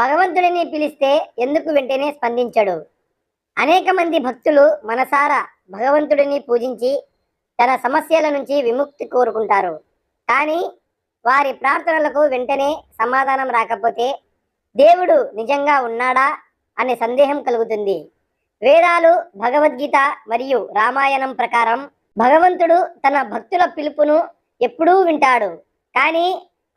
భగవంతుడిని పిలిస్తే ఎందుకు వెంటనే స్పందించడు? అనేక మంది భక్తులు మనసారా భగవంతుడిని పూజించి తన సమస్యల నుంచి విముక్తి కోరుకుంటారు. కానీ వారి ప్రార్థనలకు వెంటనే సమాధానం రాకపోతే దేవుడు నిజంగా ఉన్నాడా అనే సందేహం కలుగుతుంది. వేదాలు భగవద్గీత మరియు రామాయణం ప్రకారం భగవంతుడు తన భక్తుల పిలుపును ఎప్పుడూ వింటాడు. కానీ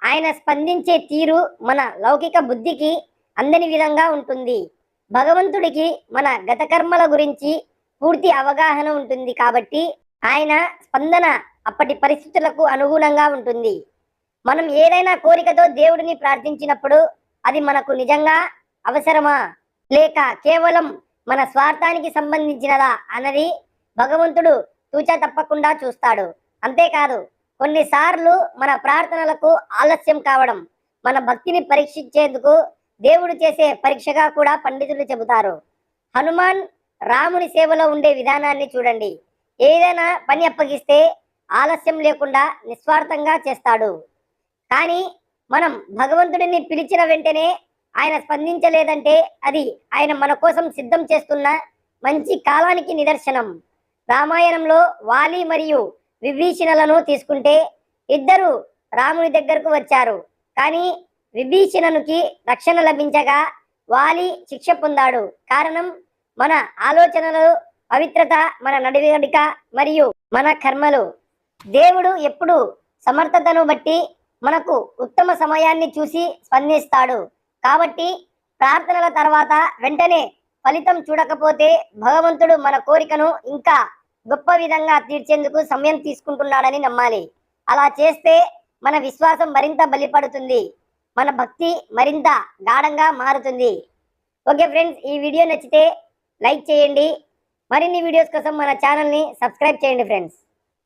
ఆయన స్పందించే తీరు మన లౌకిక బుద్ధికి అందని విధంగా ఉంటుంది. భగవంతుడికి మన గత కర్మల గురించి పూర్తి అవగాహన ఉంటుంది కాబట్టి ఆయన స్పందన అప్పటి పరిస్థితులకు అనుగుణంగా ఉంటుంది. మనం ఏదైనా కోరికతో దేవుడిని ప్రార్థించినప్పుడు అది మనకు నిజంగా అవసరమా? లేక కేవలం మన స్వార్థానికి సంబంధించినదా? అన్నది భగవంతుడు తూచా తప్పకుండా చూస్తాడు. అంతేకాదు కొన్నిసార్లు మన ప్రార్థనలకు ఆలస్యం కావడం మన భక్తిని పరీక్షించేందుకు దేవుడు చేసే పరీక్షగా కూడా పండితులు చెబుతారు. హనుమాన్ రాముని సేవలో ఉండే విధానాన్ని చూడండి. ఏదైనా పని అప్పగిస్తే ఆలస్యం లేకుండా నిస్వార్థంగా చేస్తాడు. కానీ మనం భగవంతుడిని పిలిచిన వెంటనే ఆయన స్పందించలేదంటే అది ఆయన మన కోసం సిద్ధం చేస్తున్న మంచి కాలానికి నిదర్శనం. రామాయణంలో వాలి మరియు విభీషణలను తీసుకుంటే ఇద్దరు రాముని దగ్గరకు వచ్చారు. కానీ విభీషణునికి రక్షణ లభించగా వాలి శిక్ష పొందాడు. కారణం మన ఆలోచనలు పవిత్రత మన నడివడిక మరియు మన కర్మలు. దేవుడు ఎప్పుడు సమర్థతను బట్టి మనకు ఉత్తమ సమయాన్ని చూసి స్పందిస్తాడు. కాబట్టి ప్రార్థనల తర్వాత వెంటనే ఫలితం చూడకపోతే భగవంతుడు మన కోరికను ఇంకా గొప్ప విధంగా తీర్చేందుకు సమయం తీసుకుంటున్నాడని నమ్మాలి. అలా చేస్తే మన విశ్వాసం మరింత బలిపడుతుంది. మన భక్తి మరింత గాఢంగా మారుతుంది. ఓకే ఫ్రెండ్స్ ఈ వీడియో నచ్చితే లైక్ చేయండి. మరిన్ని వీడియోస్ కోసం మన ఛానల్ని సబ్స్క్రైబ్ చేయండి ఫ్రెండ్స్.